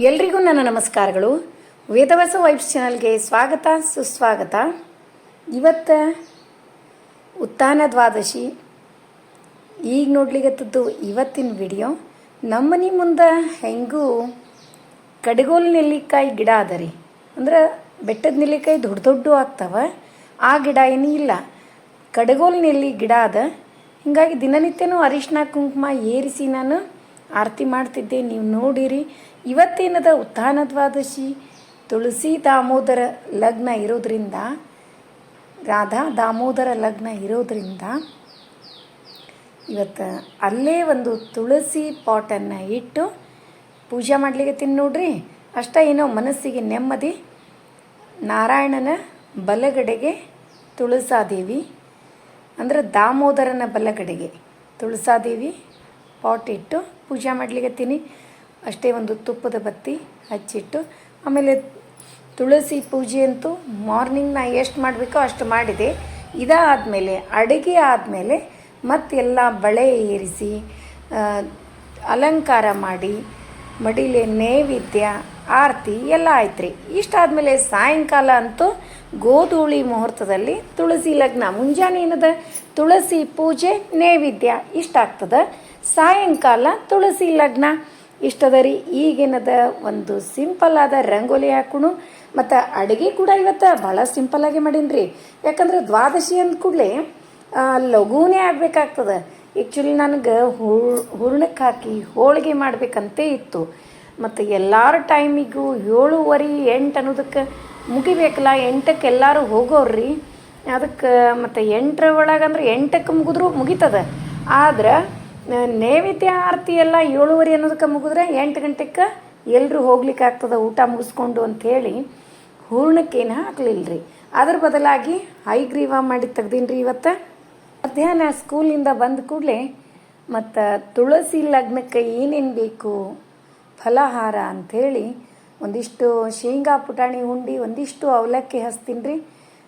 ಎಲ್ರಿಗೂ ನನ್ನ ನಮಸ್ಕಾರಗಳು. ವೇದವಾಸ ವೈಬ್ಸ್ ಚಾನಲ್ಗೆ ಸ್ವಾಗತ, ಸುಸ್ವಾಗತ. ಇವತ್ತು ಉತ್ಥಾನ ದ್ವಾದಶಿ. ಈಗ ನೋಡ್ಲಿಗತ್ತದ್ದು ಇವತ್ತಿನ ವಿಡಿಯೋ. ನಮ್ಮನೆ ಮುಂದೆ ಹೆಂಗೂ ಕಡಗೋಲ್ ನೆಲ್ಲಿಕಾಯಿ ಗಿಡ ಅದ ರೀ. ಅಂದ್ರೆ ಬೆಟ್ಟದ ನೆಲ್ಲಿಕಾಯಿ ದೊಡ್ಡ ದೊಡ್ಡ ಆಗ್ತಾವ. ಆ ಗಿಡ ಏನೂ ಇಲ್ಲ. ಕಡಗೋಲ್ ನೆಲ್ಲಿ ಗಿಡ ಅದ. ಹೀಗಾಗಿ ದಿನನಿತ್ಯನೂ ಅರಿಶಿನ ಕುಂಕುಮ, ಏರಿಸಿ ನಾನು ಆರತಿ ಮಾಡ್ತಿದ್ದೆ. ನೀವು ನೋಡಿರಿ, ಇವತ್ತೇನದ ಉತ್ಥಾನ ದ್ವಾದಶಿ ತುಳಸಿ ದಾಮೋದರ ಲಗ್ನ ಇರೋದ್ರಿಂದ, ರಾಧಾ ದಾಮೋದರ ಲಗ್ನ ಇರೋದ್ರಿಂದ ಇವತ್ತು ಅಲ್ಲೇ ಒಂದು ತುಳಸಿ ಪಾಟನ್ನು ಇಟ್ಟು ಪೂಜೆ ಮಾಡ್ಲಿಕ್ಕೆ ನೋಡ್ರಿ. ಅಷ್ಟ ಏನೋ ಮನಸ್ಸಿಗೆ ನೆಮ್ಮದಿ. ನಾರಾಯಣನ ಬಲಗಡೆಗೆ ತುಳಸಾದೇವಿ, ಅಂದ್ರೆ ದಾಮೋದರನ ಬಲಗಡೆಗೆ ತುಳಸಾದೇವಿ ಪಾಟ್ ಇಟ್ಟು ಪೂಜೆ ಮಾಡ್ಲಿಕತ್ತೀನಿ ಅಷ್ಟೇ ಒಂದು ತುಪ್ಪದ ಬತ್ತಿ ಹಚ್ಚಿಟ್ಟು, ಆಮೇಲೆ ತುಳಸಿ ಪೂಜೆ ಅಂತೂ ಮಾರ್ನಿಂಗ್ ನಾ ಎಷ್ಟು ಮಾಡಬೇಕೋ ಅಷ್ಟು ಮಾಡಿದೆ. ಇದಾದಮೇಲೆ, ಅಡುಗೆ ಆದಮೇಲೆ ಮತ್ತೆಲ್ಲ ಬಳೆ ಏರಿಸಿ ಅಲಂಕಾರ ಮಾಡಿ, ಮಡಿಲೆ ನೈವೇದ್ಯ, ಆರತಿ ಎಲ್ಲ ಆಯ್ತು ರೀ ಇಷ್ಟಾದಮೇಲೆ ಸಾಯಂಕಾಲ ಅಂತೂ ಗೋಧೂಳಿ ಮುಹೂರ್ತದಲ್ಲಿ ತುಳಸಿ ಲಗ್ನ. ಮುಂಜಾನೆ ಏನದ? ತುಳಸಿ ಪೂಜೆ, ನೈವೇದ್ಯ ಇಷ್ಟ ಆಗ್ತದ ಸಾಯಂಕಾಲ ತುಳಸಿ ಲಗ್ನ. ಇಷ್ಟದ ರೀ ಈಗಿನದ ಒಂದು ಸಿಂಪಲ್ ಆದ ರಂಗೋಲಿ ಹಾಕೋಣ. ಮತ್ತು ಅಡುಗೆ ಕೂಡ ಇವತ್ತು ಭಾಳ ಸಿಂಪಲ್ಲಾಗಿ ಮಾಡೀನಿ ರೀ ಯಾಕಂದ್ರೆ ದ್ವಾದಶಿ ಅಂದ ಕೂಡಲೇ ಲಘುನೇ ಆಗ್ಬೇಕಾಗ್ತದ. ಆ್ಯಕ್ಚುಲಿ ನನಗೆ ಹೂರ್ಣಕ್ಕೆ ಹಾಕಿ ಹೋಳಿಗೆ ಮಾಡಬೇಕಂತೇ ಇತ್ತು. ಮತ್ತು ಎಲ್ಲರ ಟೈಮಿಗೂ ಏಳುವರೆ ಎಂಟು ಅನ್ನೋದಕ್ಕೆ ಮುಗಿಬೇಕಲ್ಲ, ಎಂಟಕ್ಕೆ ಎಲ್ಲರೂ ಹೋಗೋರ್ರಿ. ಅದಕ್ಕೆ ಮತ್ತು ಎಂಟರ ಒಳಗಂದ್ರೆ ಎಂಟಕ್ಕೆ ಮುಗಿದ್ರು ಮುಗಿತದ. ಆದ್ರೆ ನೈವೇದ್ಯ ಆರತಿ ಎಲ್ಲ ಏಳುವರೆ ಅನ್ನೋದಕ್ಕೆ ಮುಗಿದ್ರೆ ಎಂಟು ಗಂಟೆಗೆ ಎಲ್ಲರೂ ಹೋಗ್ಲಿಕ್ಕೆ ಆಗ್ತದೆ ಊಟ ಮುಗಿಸ್ಕೊಂಡು ಅಂಥೇಳಿ ಹೂರ್ಣಕ್ಕೇನು ಹಾಕ್ಲಿಲ್ಲ ರೀ ಅದ್ರ ಬದಲಾಗಿ ಹೈಗ್ರೀವ ಮಾಡಿ ತೆಗ್ದೀನಿ ರೀ ಇವತ್ತು. ಮಧ್ಯಾಹ್ನ ಸ್ಕೂಲಿಂದ ಬಂದ ಕೂಡಲೇ ಮತ್ತು ತುಳಸಿ ಲಗ್ನಕ್ಕೆ ಏನೇನು ಬೇಕು, ಫಲಹಾರ ಅಂಥೇಳಿ ಒಂದಿಷ್ಟು ಶೇಂಗಾ ಪುಟಾಣಿ ಉಂಡಿ, ಒಂದಿಷ್ಟು ಅವಲಕ್ಕಿ ಹಚ್ತೀನಿ ರೀ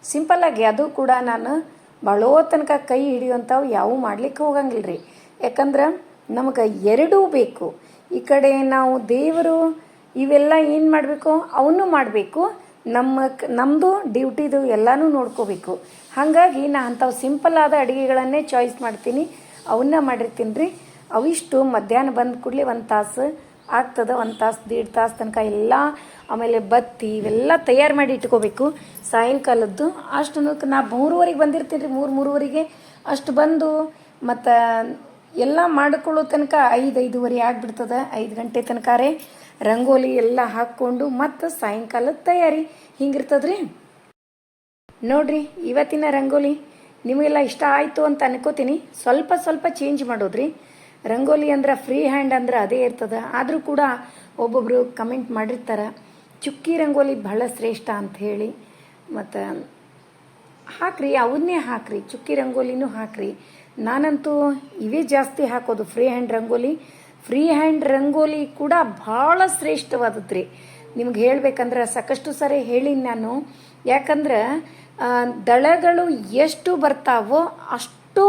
ಸಿಂಪಲ್ಲಾಗಿ ಅದು ಕೂಡ ನಾನು ಭಾಳೋ ತನಕ ಕೈ ಹಿಡಿಯುವಂಥವು ಯಾವೂ ಮಾಡ್ಲಿಕ್ಕೆ ಹೋಗಂಗಿಲ್ಲ ರೀ ಯಾಕಂದ್ರೆ ನಮಗೆ ಎರಡೂ ಬೇಕು. ಈ ಕಡೆ ನಾವು ದೇವರು ಇವೆಲ್ಲ ಏನು ಮಾಡಬೇಕು? ಅವನು ಮಾಡಬೇಕು. ನಮ್ಮ ನಮ್ಮದು ಡ್ಯೂಟಿದು ಎಲ್ಲನೂ ನೋಡ್ಕೋಬೇಕು. ಹಾಗಾಗಿ ನಾ ಅಂಥವು ಸಿಂಪಲ್ ಆದ ಅಡುಗೆಗಳನ್ನೇ ಚಾಯ್ಸ್ ಮಾಡ್ತೀನಿ. ಅವನ್ನ ಮಾಡಿರ್ತೀನಿ ರೀ. ಅವಿಷ್ಟು ಮಧ್ಯಾಹ್ನ ಬಂದ ಕೂಡಲೇ ಒಂದು ತಾಸು ಆಗ್ತದೆ, ಒಂದು ತಾಸು, ದೀಡ್ ತಾಸು ತನಕ ಎಲ್ಲ ಆಮೇಲೆ ಬತ್ತಿ ಇವೆಲ್ಲ ತಯಾರು ಮಾಡಿ ಇಟ್ಕೋಬೇಕು. ಸಾಯಂಕಾಲದ್ದು ಅಷ್ಟು ನಾ ಮೂರುವರೆಗೆ ಬಂದಿರ್ತೀನಿ ರೀ, ಮೂರು, ಮೂರುವರೆಗೆ. ಅಷ್ಟು ಬಂದು ಮತ್ತು ಎಲ್ಲ ಮಾಡಿಕೊಳ್ಳೋ ತನಕ ಐದು ಐದುವರೆ ಆಗಿಬಿಡ್ತದೆ. ಐದು ಗಂಟೆ ತನಕ ರಂಗೋಲಿ ಎಲ್ಲ ಹಾಕ್ಕೊಂಡು ಮತ್ತು ಸಾಯಂಕಾಲದ ತಯಾರಿ. ಹಿಂಗಿರ್ತದ್ರಿ? ನೋಡ್ರಿ, ಇವತ್ತಿನ ರಂಗೋಲಿ ನಿಮಗೆಲ್ಲ ಇಷ್ಟ ಆಯಿತು ಅಂತ ಅನ್ಕೋತೀನಿ. ಸ್ವಲ್ಪ ಸ್ವಲ್ಪ ಚೇಂಜ್ ಮಾಡೋದ್ರಿ. ರಂಗೋಲಿ ಅಂದ್ರೆ ಫ್ರೀ ಹ್ಯಾಂಡ್ ಅಂದ್ರೆ ಅದೇ ಇರ್ತದೆ. ಆದರೂ ಕೂಡ ಒಬ್ಬೊಬ್ಬರು ಕಮೆಂಟ್ ಮಾಡಿರ್ತಾರೆ, ಚುಕ್ಕಿ ರಂಗೋಲಿ ಬಹಳ ಶ್ರೇಷ್ಠ ಅಂತ ಹೇಳಿ. ಮತ್ತು ಹಾಕ್ರಿ, ಅವನ್ನೇ ಹಾಕ್ರಿ, ಚುಕ್ಕಿ ರಂಗೋಲಿನೂ ಹಾಕ್ರಿ. ನಾನಂತೂ ಇವೇ ಜಾಸ್ತಿ ಹಾಕೋದು free hand rangoli. Free hand rangoli ಕೂಡ ಭಾಳ ಶ್ರೇಷ್ಠವಾದದ್ರಿ. ನಿಮ್ಗೆ ಹೇಳಬೇಕಂದ್ರೆ ಸಾಕಷ್ಟು ಸಾರಿ ಹೇಳೀನಿ ನಾನು. ಯಾಕಂದ್ರೆ ದಳಗಳು ಎಷ್ಟು ಬರ್ತಾವೋ ಅಷ್ಟು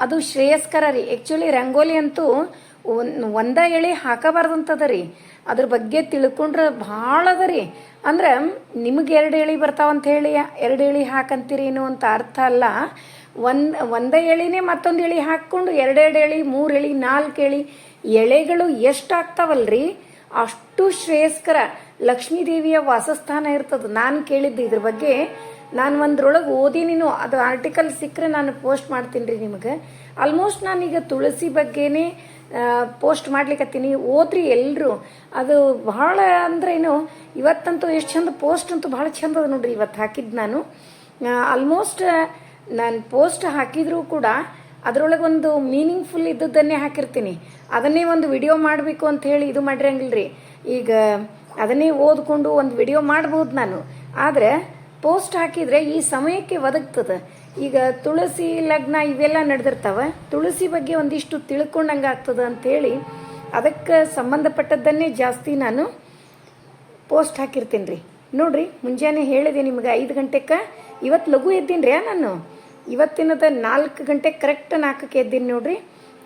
ಅದು ಶ್ರೇಯಸ್ಕರ ರೀ. ಆ್ಯಕ್ಚುಲಿ ರಂಗೋಲಿ ಅಂತೂ ಒಂದು, ಒಂದ ಎಳೆ ಹಾಕಬಾರ್ದಂತದ ರೀ. ಅದ್ರ ಬಗ್ಗೆ ತಿಳ್ಕೊಂಡ್ರೆ ಭಾಳ ಅದ ರೀ. ಅಂದ್ರೆ ನಿಮಗೆ ಎರಡು ಎಳಿ ಬರ್ತಾವಂತ ಹೇಳಿ, ಎರಡು ಎಳಿ ಹಾಕಂತೀರೇನು ಅಂತ ಅರ್ಥ ಅಲ್ಲ. ಒಂದು, ಒಂದೇ ಎಳಿನೇ ಮತ್ತೊಂದು ಎಳಿ ಹಾಕ್ಕೊಂಡು ಎರಡೆರಡು ಎಳಿ ಮೂರು ಎಳಿ ನಾಲ್ಕು ಎಳಿ ಎಳೆಗಳು ಎಷ್ಟು ಆಗ್ತಾವಲ್ರಿ? ಅಷ್ಟು ಶ್ರೇಯಸ್ಕರ. ಲಕ್ಷ್ಮೀ ದೇವಿಯ ವಾಸಸ್ಥಾನ ಇರ್ತದೆ. ನಾನು ಕೇಳಿದ್ದೆ ಇದ್ರ ಬಗ್ಗೆ ನಾನು ಒಂದ್ರೊಳಗೆ ಓದಿನೀನು ಅದು ಆರ್ಟಿಕಲ್ ಸಿಕ್ಕರೆ ನಾನು ಪೋಸ್ಟ್ ಮಾಡ್ತೀನಿ ರೀ ನಿಮಗೆ. ಆಲ್ಮೋಸ್ಟ್ ನಾನೀಗ ತುಳಸಿ ಬಗ್ಗೆನೇ ಪೋಸ್ಟ್ ಮಾಡ್ಲಿಕ್ಕತ್ತೀನಿ ಓದ್ರಿ ಎಲ್ಲರೂ ಅದು ಬಹಳ ಅಂದ್ರೇನು ಇವತ್ತಂತೂ ಎಷ್ಟು ಚಂದ ಪೋಸ್ಟ್ ಅಂತೂ ಭಾಳ ಚಂದ ಅದ ನೋಡ್ರಿ ಇವತ್ತು ಹಾಕಿದ್ದು ನಾನು. ಆಲ್ಮೋಸ್ಟ್ ನಾನು ಪೋಸ್ಟ್ ಹಾಕಿದರೂ ಕೂಡ ಅದರೊಳಗೆ ಒಂದು ಮೀನಿಂಗ್ಫುಲ್ ಇದ್ದದ್ದನ್ನೇ ಹಾಕಿರ್ತೀನಿ. ಅದನ್ನೇ ಒಂದು ವಿಡಿಯೋ ಮಾಡಬೇಕು ಅಂತ ಹೇಳಿ ಇದು ಮಾಡಿರಂಗಿಲ್ರಿ. ಈಗ ಅದನ್ನೇ ಓದ್ಕೊಂಡು ಒಂದು ವಿಡಿಯೋ ಮಾಡ್ಬೋದು ನಾನು. ಆದರೆ, ಪೋಸ್ಟ್ ಹಾಕಿದರೆ ಈ ಸಮಯಕ್ಕೆ ಒದಗ್ತದೆ. ಈಗ ತುಳಸಿ ಲಗ್ನ ಇವೆಲ್ಲ ನಡೆದಿರ್ತಾವ. ತುಳಸಿ ಬಗ್ಗೆ ಒಂದಿಷ್ಟು ತಿಳ್ಕೊಂಡಂಗೆ ಆಗ್ತದೆ ಅಂತೇಳಿ ಅದಕ್ಕೆ ಸಂಬಂಧಪಟ್ಟದ್ದನ್ನೇ ಜಾಸ್ತಿ ನಾನು ಪೋಸ್ಟ್ ಹಾಕಿರ್ತೀನಿ ರೀ. ನೋಡ್ರಿ, ಮುಂಜಾನೆ ಹೇಳಿದೆ ನಿಮ್ಗೆ ಐದು ಗಂಟೆಗೆ ಇವತ್ತು ಲಘು ಎದ್ದೀನಿ ರೀ ನಾನು? ಇವತ್ತಿನದ ನಾಲ್ಕು ಗಂಟೆ ಕರೆಕ್ಟ್ ನಾಲ್ಕಕ್ಕೆ ಎದ್ದೀನಿ ನೋಡ್ರಿ.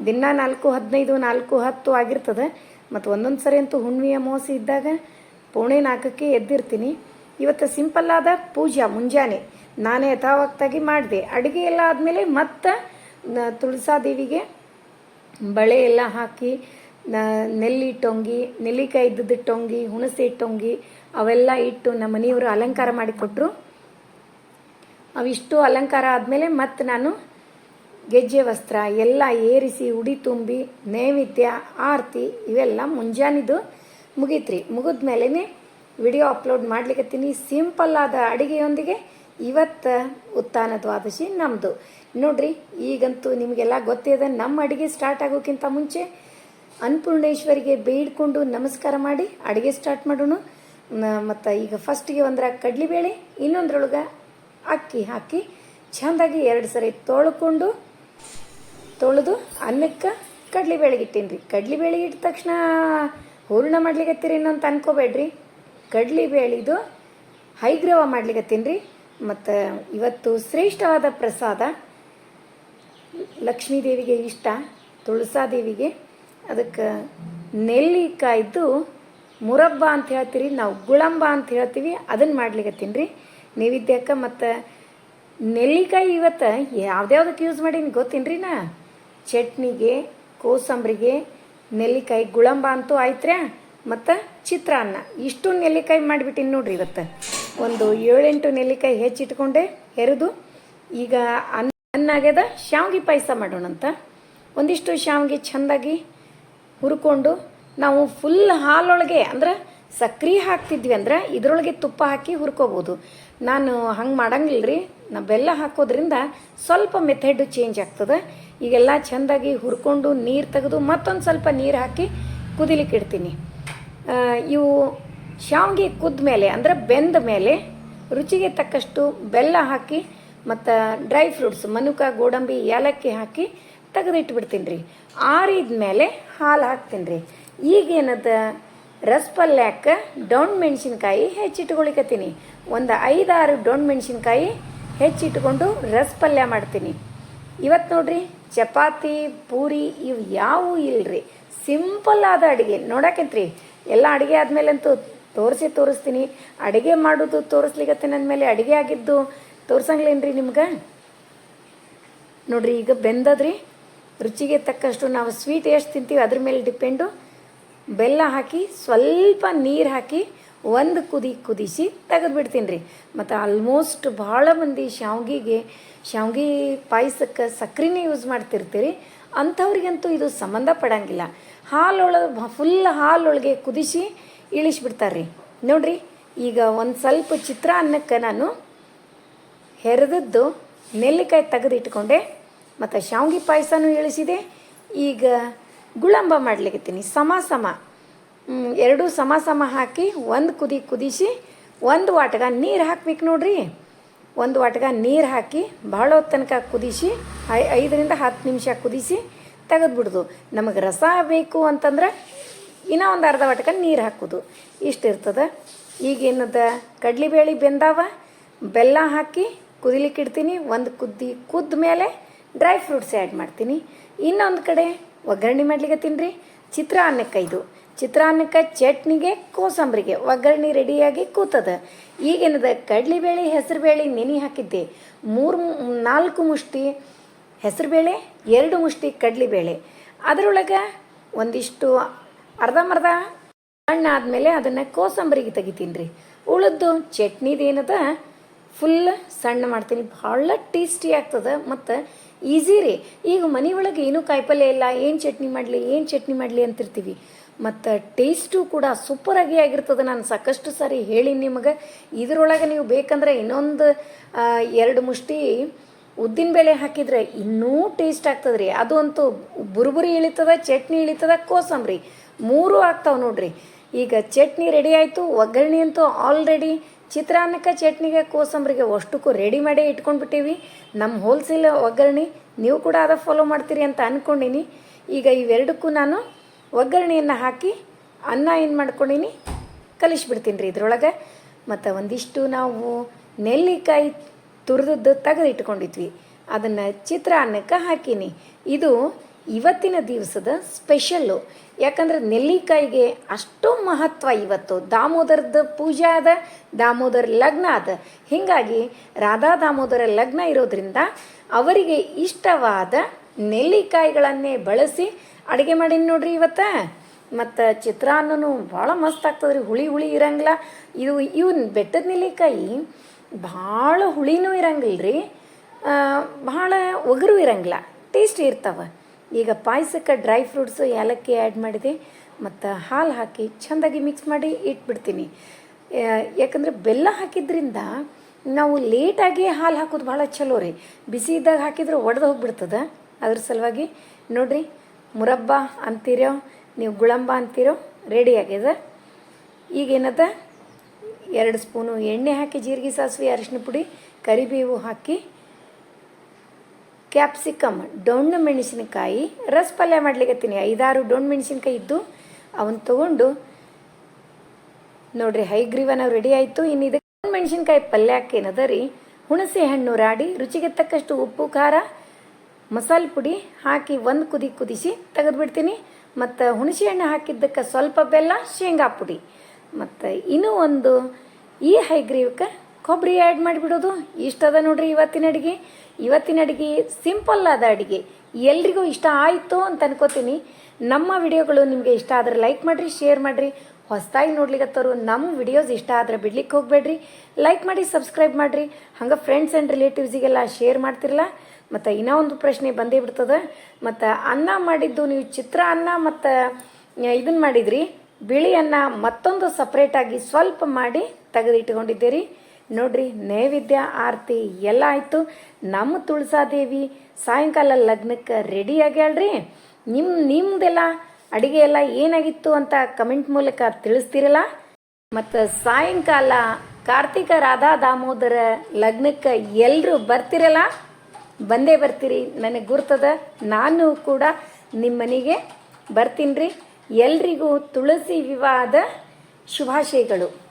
ದಿನ ನಾಲ್ಕು, ಹದಿನೈದು, ನಾಲ್ಕು, ಹತ್ತು ಆಗಿರ್ತದೆ. ಮತ್ತು ಒಂದೊಂದು ಸರಿ ಅಂತೂ ಹುಣ್ಣಿಮೆ, ಅಮಾವಾಸ್ಯೆ ಇದ್ದಾಗ ಪೌಣೆ ನಾಲ್ಕಕ್ಕೆ ಎದ್ದಿರ್ತೀನಿ. ಇವತ್ತು ಸಿಂಪಲ್ಲಾದ ಪೂಜಾ ಮುಂಜಾನೆ. ನಾನೇ ಯಥಾವತ್ತಾಗಿ ಮಾಡಿದೆ. ಅಡುಗೆ ಎಲ್ಲ ಆದಮೇಲೆ ಮತ್ತೆ ತುಳಸಾದೇವಿಗೆ ಬಳೆ ಎಲ್ಲ ಹಾಕಿ ನೆಲ್ಲಿ ಟೊಂಗಿ ನೆಲ್ಲಿಕಾಯಿ ಇದ್ದದ್ದು ಟೊಂಗಿ ಹುಣಸೆ ಟೊಂಗಿ ಅವೆಲ್ಲ ಇಟ್ಟು ನಮ್ಮ ಮನೆಯವರು ಅಲಂಕಾರ ಮಾಡಿಕೊಟ್ರು ಅವಿಷ್ಟು ಅಲಂಕಾರ ಆದಮೇಲೆ ಮತ್ತೆ ನಾನು ಗೆಜ್ಜೆ ವಸ್ತ್ರ ಎಲ್ಲ ಏರಿಸಿ, ಉಡಿ ತುಂಬಿ, ನೈವೇದ್ಯ, ಆರತಿ ಇವೆಲ್ಲ ಮುಂಜಾನಿದು ಮುಗೀತ್ರಿ. ಮುಗಿದ ವಿಡಿಯೋ ಅಪ್ಲೋಡ್ ಮಾಡ್ಲಿಕ್ಕತ್ತೀನಿ ಸಿಂಪಲ್ ಆದ ಅಡುಗೆಯೊಂದಿಗೆ ಇವತ್ತು ಉತ್ಥಾನ ದ್ವಾದಶಿ ನಮ್ಮದು ನೋಡ್ರಿ, ಈಗಂತೂ ನಿಮಗೆಲ್ಲ ಗೊತ್ತಿದೆ, ನಮ್ಮ ಅಡುಗೆ ಸ್ಟಾರ್ಟ್ ಆಗೋಕ್ಕಿಂತ ಮುಂಚೆ ಅನ್ನಪೂರ್ಣೇಶ್ವರಿಗೆ ಬೇಡ್ಕೊಂಡು ನಮಸ್ಕಾರ ಮಾಡಿ ಅಡುಗೆ ಸ್ಟಾರ್ಟ್ ಮಾಡೋಣ. ಮತ್ತು ಈಗ ಫಸ್ಟಿಗೆ ಒಂದರ ಕಡ್ಲಿಬೇಳೆ ಇನ್ನೊಂದ್ರೊಳಗೆ ಅಕ್ಕಿ ಹಾಕಿ ಚೆಂದಾಗಿ ಎರಡು ಸರಿ ತೊಳ್ಕೊಂಡು ತೊಳೆದು ಅನ್ನಕ್ಕೆ ಕಡ್ಲಿ ಇಟ್ಟೀನಿ ರೀ ಬೇಳೆ ಇಟ್ಟ ತಕ್ಷಣ ಹೂರ್ಣ ಮಾಡ್ಲಿಕ್ಕೆ ಅಂತ ಅನ್ಕೋಬೇಡ್ರಿ. ಕಡ್ಲಿಬೇಳಿದು ಹೈಗ್ರವ ಮಾಡ್ಲಿಕತ್ತೀನಿ ರೀ ಮತ್ತು ಇವತ್ತು ಶ್ರೇಷ್ಠವಾದ ಪ್ರಸಾದ ಲಕ್ಷ್ಮೀ ದೇವಿಗೆ ಇಷ್ಟ, ತುಳಸಾದೇವಿಗೆ. ಅದಕ್ಕೆ ನೆಲ್ಲಿಕಾಯ್ದು ಮುರಬ್ಬ ಅಂತ ಹೇಳ್ತೀರಿ, ನಾವು ಗುಳಂಬ ಅಂತ ಹೇಳ್ತೀವಿ, ಅದನ್ನು ಮಾಡ್ಲಿಕ್ಕೆ ರೀ. ನೈವೇದ್ಯಕ್ಕೆ ಮತ್ತು ನೆಲ್ಲಿಕಾಯಿ ಇವತ್ತು ಯಾವ್ದ್ಯಾವ್ದಕ್ಕೆ ಯೂಸ್ ಮಾಡೀನಿ ಗೊತ್ತೇನ್ರಿ ನಾ? ಚಟ್ನಿಗೆ, ಕೋಸಂಬರಿಗೆ, ನೆಲ್ಲಿಕಾಯಿ ಗುಳಂಬ ಅಂತೂ ಆಯ್ತ್ರ್ಯಾ? ಮತ್ತು ಚಿತ್ರಾನ್ನ. ಇಷ್ಟು ನೆಲ್ಲಿಕಾಯಿ ಮಾಡಿಬಿಟ್ಟಿನಿ ನೋಡ್ರಿ ಇವತ್ತು. ಒಂದು ಏಳೆಂಟು ನೆಲ್ಲಿಕಾಯಿ ಹೆಚ್ಚಿಟ್ಕೊಂಡೆ ಹೆರಿದು ಈಗ ಅನ್ನ ಆಗ್ಯದ ಶಾವಿಗೆ ಪಾಯಸ ಮಾಡೋಣಂತ. ಒಂದಿಷ್ಟು ಶಾವಿಗೆ ಚೆಂದಾಗಿ ಹುರ್ಕೊಂಡು ನಾವು ಫುಲ್ ಹಾಲೊಳಗೆ ಅಂದ್ರೆ ಸಕ್ರೆ ಹಾಕ್ತಿದ್ವಿ ಅಂದ್ರೆ ಇದರೊಳಗೆ ತುಪ್ಪ ಹಾಕಿ ಹುರ್ಕೋಬೋದು. ನಾನು ಹಂಗೆ ಮಾಡಂಗಿಲ್ಲ ರೀ ನಾ ಬೆಲ್ಲ ಹಾಕೋದ್ರಿಂದ ಸ್ವಲ್ಪ ಮೆಥಡ್ ಚೇಂಜ್ ಆಗ್ತದೆ. ಈಗೆಲ್ಲ ಚೆಂದಾಗಿ ಹುರ್ಕೊಂಡು ನೀರು ತೆಗೆದು ಮತ್ತೊಂದು ಸ್ವಲ್ಪ ನೀರು ಹಾಕಿ ಕುದಿಲಿಕ್ಕೆ ಇಡ್ತೀನಿ ಇವು ಶಾವ್ಗೆ ಕುದ್ದ ಮೇಲೆ, ಅಂದ್ರೆ ಬೆಂದ ಮೇಲೆ ರುಚಿಗೆ ತಕ್ಕಷ್ಟು ಬೆಲ್ಲ ಹಾಕಿ, ಮತ್ತು ಡ್ರೈ ಫ್ರೂಟ್ಸ್ ಮನುಕ, ಗೋಡಂಬಿ, ಏಲಕ್ಕಿ ಹಾಕಿ ತೆಗೆದಿಟ್ಬಿಡ್ತೀನಿ ರೀ. ಆರಿದ ಮೇಲೆ ಹಾಲು ಹಾಕ್ತೀನಿ ರೀ. ಈಗೇನದ ರಸಪಲ್ಯಕ್ಕೆ ಡೊಣ್ ಮೆಣಸಿನ್ಕಾಯಿ ಹೆಚ್ಚಿಟ್ಕೊಳಿಕತ್ತೀನಿ ಒಂದು ಐದಾರು ಡೊಣ್ ಮೆಣಸಿನ್ಕಾಯಿ ಹೆಚ್ಚಿಟ್ಕೊಂಡು ರಸಪಲ್ಯ ಮಾಡ್ತೀನಿ. ಇವತ್ತು ನೋಡ್ರಿ, ಚಪಾತಿ, ಪೂರಿ ಇವು ಯಾವೂ ಇಲ್ಲರಿ ಸಿಂಪಲ್ ಆದ ಅಡುಗೆ. ನೋಡಕಂತ್ರಿ, ಎಲ್ಲ ಅಡುಗೆ ಆದಮೇಲಂತೂ ತೋರಿಸಿ ತೋರಿಸ್ತೀನಿ. ಅಡುಗೆ ಮಾಡೋದು ತೋರಿಸ್ಲಿಕತ್ತೀನಿ ಅಂದಮೇಲೆ ಅಡುಗೆ ಆಗಿದ್ದು ತೋರ್ಸಂಗ್ಲೇನ್ರಿ ನಿಮ್ಗೆ? ನೋಡ್ರಿ, ಈಗ ಬೆಂದದ್ರಿ. ರುಚಿಗೆ ತಕ್ಕಷ್ಟು ನಾವು ಸ್ವೀಟ್ ಎಷ್ಟು ತಿಂತೀವಿ ಅದ್ರ ಮೇಲೆ ಡಿಪೆಂಡು. ಬೆಲ್ಲ ಹಾಕಿ, ಸ್ವಲ್ಪ ನೀರು ಹಾಕಿ, ಒಂದು ಕುದಿ ಕುದಿಸಿ ತೆಗೆದುಬಿಡ್ತೀನಿ ರೀ ಮತ್ತು ಆಲ್ಮೋಸ್ಟ್ ಭಾಳ ಮಂದಿ ಶಾವ್ಗಿಗೆ, ಶಾವ್ಗಿ ಪಾಯಸಕ್ಕೆ ಸಕ್ರೆನೇ ಯೂಸ್ ಮಾಡ್ತಿರ್ತೀರಿ. ಅಂಥವ್ರಿಗಂತೂ ಇದು ಸಂಬಂಧ ಪಡಂಗಿಲ್ಲ. ಹಾಲೊಳಗೆ ಫುಲ್ ಹಾಲೊಳಗೆ ಕುದಿಸಿ ಇಳಿಸ್ಬಿಡ್ತಾರೆ ರೀ ನೋಡ್ರಿ, ಈಗ ಒಂದು ಸ್ವಲ್ಪ ಚಿತ್ರ ಅನ್ನಕ್ಕೆ ನಾನು ಹೆರೆದದ್ದು ನೆಲ್ಲಿಕಾಯಿ ತೆಗೆದಿಟ್ಕೊಂಡೆ, ಮತ್ತು ಶಾವ್ಗೆ ಪಾಯಸನೂ ಇಳಿಸಿದೆ. ಈಗ ಗುಳಂಬ ಮಾಡ್ಲಿಕತ್ತೀನಿ ಸಮ ಸಮ ಎರಡೂ ಸಮ ಸಮ ಹಾಕಿ ಒಂದು ಕುದಿ ಕುದಿಸಿ ಒಂದು ವಾಟಗ ನೀರು ಹಾಕ್ಬೇಕು ನೋಡ್ರಿ. ಒಂದು ವಾಟಗ ನೀರು ಹಾಕಿ ಭಾಳ ತನಕ ಕುದಿಸಿ, ಐ ಐದರಿಂದ ಹತ್ತು ನಿಮಿಷ ಕುದಿಸಿ ತೆಗೆದ್ಬಿಡ್ದು. ನಮಗೆ ರಸ ಬೇಕು ಅಂತಂದ್ರೆ ಇನ್ನೂ ಒಂದು ಅರ್ಧ ವಾಟಕ ನೀರು ಹಾಕೋದು. ಇಷ್ಟು ಇರ್ತದೆ. ಈಗೇನದ ಕಡ್ಲಿಬೇಳೆ ಬೆಂದಾವ, ಬೆಲ್ಲ ಹಾಕಿ ಕುದಿಲಿಕ್ಕೆ ಇಡ್ತೀನಿ. ಒಂದು ಕುದ್ದಿ ಕುದ್ದ ಮೇಲೆ ಡ್ರೈ ಫ್ರೂಟ್ಸ್ ಆ್ಯಡ್ ಮಾಡ್ತೀನಿ. ಇನ್ನೊಂದು ಕಡೆ ಒಗ್ಗರಣೆ ಮಾಡ್ಲಿಕ್ಕೆ ತಿನ್ರಿ. ಚಿತ್ರಾನ್ನಕ್ಕೆ ಇದು ಚಿತ್ರಾನ್ನಕ್ಕೆ ಚಟ್ನಿಗೆ, ಕೋಸಂಬರಿಗೆ ಒಗ್ಗರಣೆ ರೆಡಿಯಾಗಿ ಕೂತದ. ಈಗೇನದ ಕಡ್ಲಿಬೇಳೆ, ಹೆಸರುಬೇಳೆ ನೆನೆ ಹಾಕಿದ್ದೆ. ಮೂರು ನಾಲ್ಕು ಮುಷ್ಟಿ ಹೆಸರುಬೇಳೆ, ಎರಡು ಮುಷ್ಟಿ ಕಡಲೆಬೇಳೆ. ಅದರೊಳಗೆ ಒಂದಿಷ್ಟು ಅರ್ಧಂಬರ್ಧ ಹಣ್ಣು ಆದಮೇಲೆ ಅದನ್ನು ಕೋಸಂಬರಿಗೆ ತೆಗಿತೀನಿ ರೀ ಉಳಿದು ಚಟ್ನಿದೇನದ? ಫುಲ್ ಸಣ್ಣ ಮಾಡ್ತೀನಿ. ಭಾಳ ಟೇಸ್ಟಿ ಆಗ್ತದೆ ಮತ್ತು ಈಸಿ ರೀ. ಈಗ ಮನೆ ಒಳಗೆ ಏನೂ ಕಾಯಿಪಲ್ಯ ಇಲ್ಲ, ಏನು ಚಟ್ನಿ ಮಾಡಲಿ, ಏನು ಚಟ್ನಿ ಮಾಡಲಿ ಅಂತಿರ್ತೀವಿ. ಮತ್ತು ಟೇಸ್ಟು ಕೂಡ ಸೂಪರಾಗಿ ಆಗಿರ್ತದೆ ನಾನು ಸಾಕಷ್ಟು ಸಾರಿ ಹೇಳಿ ನಿಮಗೆ. ಇದರೊಳಗೆ ನೀವು ಬೇಕಂದ್ರೆ ಇನ್ನೊಂದು ಎರಡು ಮುಷ್ಟಿ ಉದ್ದಿನಬೇಳೆ ಹಾಕಿದ್ರೆ ಇನ್ನೂ ಟೇಸ್ಟ್ ಆಗ್ತದೆ ರೀ ಅದು ಅಂತೂ ಬುರುಬುರಿ ಇಳಿತದ, ಚಟ್ನಿ ಇಳಿತದ, ಕೋಸಂಬರಿ. ಮೂರು ಆಗ್ತಾವೆ ನೋಡ್ರಿ. ಈಗ ಚಟ್ನಿ ರೆಡಿ ಆಯಿತು, ಒಗ್ಗರಣೆ ಅಂತೂ ಆಲ್ರೆಡಿ ಚಿತ್ರಾನ್ನಕ್ಕೆ ಚಟ್ನಿಗೆ ಕೋಸಂಬರಿಗೆ ಅಷ್ಟಕ್ಕೂ ರೆಡಿ ಮಾಡೇ ಇಟ್ಕೊಂಡ್ಬಿಟ್ಟೀವಿ. ನಮ್ಮ ಹೋಲ್ಸೇಲ್ ಒಗ್ಗರಣೆ ನೀವು ಕೂಡ ಅದ ಫಾಲೋ ಮಾಡ್ತೀರಿ ಅಂತ ಅಂದ್ಕೊಂಡಿನಿ ಈಗ ಇವೆರಡಕ್ಕೂ ನಾನು ಒಗ್ಗರಣೆಯನ್ನು ಹಾಕಿ ಅನ್ನ ಏನು ಮಾಡ್ಕೊಂಡಿನಿ ಕಲಿಸ್ಬಿಡ್ತೀನಿ ರೀ ಇದ್ರೊಳಗೆ. ಮತ್ತು ಒಂದಿಷ್ಟು ನಾವು ನೆಲ್ಲಿಕಾಯಿ ತುರಿದದ್ದು ತೆಗೆದು ಇಟ್ಕೊಂಡಿದ್ವಿ ಅದನ್ನು ಚಿತ್ರಾನ್ನಕ್ಕೆ ಹಾಕೀನಿ. ಇದು ಇವತ್ತಿನ ದಿವಸದ ಸ್ಪೆಷಲ್ಲು ಯಾಕಂದ್ರೆ ನೆಲ್ಲಿಕಾಯಿಗೆ ಅಷ್ಟು ಮಹತ್ವ ಇವತ್ತು. ದಾಮೋದರದ ಪೂಜೆ ಅದ ದಾಮೋದರ ಲಗ್ನ ಅದ ಹೀಗಾಗಿ ರಾಧಾ ದಾಮೋದರ ಲಗ್ನ ಇರೋದ್ರಿಂದ ಅವರಿಗೆ ಇಷ್ಟವಾದ ನೆಲ್ಲಿಕಾಯಿಗಳನ್ನೇ ಬಳಸಿ ಅಡುಗೆ ಮಾಡೀನಿ ನೋಡ್ರಿ ಇವತ್ತು. ಮತ್ತು ಚಿತ್ರಾನ್ನನು ಭಾಳ ಮಸ್ತ್ ಆಗ್ತದ್ರಿ, ಹುಳಿ ಹುಳಿ ಇರಂಗಿಲ್ಲ. ಇದು ಇವು ಬೆಟ್ಟದ ನೆಲ್ಲಿಕಾಯಿ ಭಾಳ ಹುಳಿನೂ ಇರಂಗಿಲ್ಲ ರೀ ಭಾಳ ಒಗರು ಇರಂಗಿಲ್ಲ, ಟೇಸ್ಟ್ ಇರ್ತಾವೆ. ಈಗ ಪಾಯಸಕ್ಕೆ ಡ್ರೈ ಫ್ರೂಟ್ಸು ಏಲಕ್ಕಿ ಆ್ಯಡ್ ಮಾಡಿದೆ. ಮತ್ತು ಹಾಲು ಹಾಕಿ ಚೆಂದಾಗಿ ಮಿಕ್ಸ್ ಮಾಡಿ ಇಟ್ಬಿಡ್ತೀನಿ. ಯಾಕಂದರೆ ಬೆಲ್ಲ ಹಾಕಿದ್ರಿಂದ ನಾವು ಲೇಟಾಗಿ ಹಾಲು ಹಾಕೋದು ಭಾಳ ಚಲೋ ರೀ. ಬಿಸಿ ಇದ್ದಾಗ ಹಾಕಿದ್ರೆ ಒಡೆದು ಹೋಗ್ಬಿಡ್ತದ. ಅದ್ರ ಸಲುವಾಗಿ ನೋಡಿರಿ, ಮುರಬ್ಬ ಅಂತೀರೋ, ನೀವು ಗುಳಂಬ ಅಂತೀರೋ ರೆಡಿ ಆಗ್ಯದ. ಈಗೇನದ ಎರಡು ಸ್ಪೂನು ಎಣ್ಣೆ ಹಾಕಿ ಜೀರಿಗೆ ಸಾಸಿವೆ ಅರಿಶಿನ ಪುಡಿ, ಕರಿಬೇವು ಹಾಕಿ ಕ್ಯಾಪ್ಸಿಕಮ್ ಡೊಣ್ಣು ಮೆಣಸಿನಕಾಯಿ, ರಸ್ ಪಲ್ಯ ಮಾಡ್ಲಿಕ್ಕತ್ತೀನಿ ಐದಾರು ಡೊಣ್ಣು ಮೆಣಸಿನ್ಕಾಯಿ ಇದ್ದು ಅವನ್ನ ತಗೊಂಡು, ನೋಡ್ರಿ ಹೈಗ್ರೀವನ ರೆಡಿ ಆಯಿತು. ಇನ್ನು ಇದಕ್ಕೆ ಮೆಣಸಿನ್ಕಾಯಿ ಪಲ್ಯಕ್ಕೆ ಏನದ ರೀ? ಹುಣಸೆ ಹಣ್ಣು ರಾಡಿ, ರುಚಿಗೆ ತಕ್ಕಷ್ಟು ಉಪ್ಪು, ಖಾರ, ಮಸಾಲೆ ಪುಡಿ ಹಾಕಿ ಒಂದು ಕುದಿ ಕುದಿಸಿ ತೆಗೆದುಬಿಡ್ತೀನಿ. ಮತ್ತು ಹುಣಸೆ ಹಣ್ಣು ಹಾಕಿದ್ದಕ್ಕೆ ಸ್ವಲ್ಪ ಬೆಲ್ಲ, ಶೇಂಗಾ ಪುಡಿ. ಮತ್ತು ಇನ್ನೂ ಒಂದು ಈ ಹೈಗ್ರೀವಕ್ಕೆ ಕೊಬ್ಬರಿ ಆ್ಯಡ್ ಮಾಡಿಬಿಡೋದು. ಇಷ್ಟದ ನೋಡ್ರಿ ಇವತ್ತಿನ ಅಡುಗೆ. ಇವತ್ತಿನ ಅಡುಗೆ ಸಿಂಪಲ್ ಆದ ಅಡುಗೆ. ಎಲ್ರಿಗೂ ಇಷ್ಟ ಆಯಿತು ಅಂತ ಅನ್ಕೋತೀನಿ. ನಮ್ಮ ವಿಡಿಯೋಗಳು ನಿಮಗೆ ಇಷ್ಟ ಆದರೆ ಲೈಕ್ ಮಾಡಿರಿ ಶೇರ್ ಮಾಡಿರಿ. ಹೊಸದಾಗಿ ನೋಡ್ಲಿಕ್ಕತ್ತವರು ನಮ್ಮ ವಿಡಿಯೋಸ್ ಇಷ್ಟ ಆದರೆ ಬಿಡ್ಲಿಕ್ಕೆ ಹೋಗಬೇಡ್ರಿ. ಲೈಕ್ ಮಾಡಿ ಸಬ್ಸ್ಕ್ರೈಬ್ ಮಾಡಿರಿ. ಹಂಗೆ ಫ್ರೆಂಡ್ಸ್ ಆ್ಯಂಡ್ ರಿಲೇಟಿವ್ಸಿಗೆಲ್ಲ ಶೇರ್ ಮಾಡ್ತಿರಲ್ಲ ಮತ್ತು ಇನ್ನೂ ಒಂದು ಪ್ರಶ್ನೆ ಬಂದೇ ಬಿಡ್ತದೆ. ಮತ್ತು ಅನ್ನ ಮಾಡಿದ್ದು ನೀವು ಚಿತ್ರ ಅನ್ನ ಮತ್ತು ಇದನ್ನು ಮಾಡಿದ್ರಿ. ಬಿಳಿ ಅನ್ನ ಮತ್ತೊಂದು ಸಪ್ರೇಟಾಗಿ ಸ್ವಲ್ಪ ಮಾಡಿ ತೆಗೆದಿಟ್ಕೊಂಡಿದ್ದೀರಿ. ನೋಡ್ರಿ, ನೈವೇದ್ಯ, ಆರತಿ ಎಲ್ಲ ಆಯಿತು. ನಮ್ಮ ತುಳಸಾದೇವಿ ಸಾಯಂಕಾಲ ಲಗ್ನಕ್ಕೆ ರೆಡಿ ಆಗ್ಯಾಳ್ರಿ. ನಿಮ್ಮ ನಿಮ್ಮದೆಲ್ಲ ಅಡುಗೆ ಎಲ್ಲ ಏನಾಗಿತ್ತು ಅಂತ ಕಮೆಂಟ್ ಮೂಲಕ ತಿಳಿಸ್ತಿರಲ್ಲ? ಮತ್ತು ಸಾಯಂಕಾಲ ಕಾರ್ತಿಕ ರಾಧಾ ದಾಮೋದರ ಲಗ್ನಕ್ಕೆ ಎಲ್ಲರೂ ಬರ್ತಿರಲ್ಲ? ಬಂದೇ ಬರ್ತೀರಿ, ನನಗೆ ಗುರ್ತದ. ನಾನು ಕೂಡ ನಿಮ್ಮ ಮನೆಗೆ ಬರ್ತೀನಿ ರೀ ಎಲ್ರಿಗೂ ತುಳಸಿ ವಿವಾಹದ ಶುಭಾಶಯಗಳು.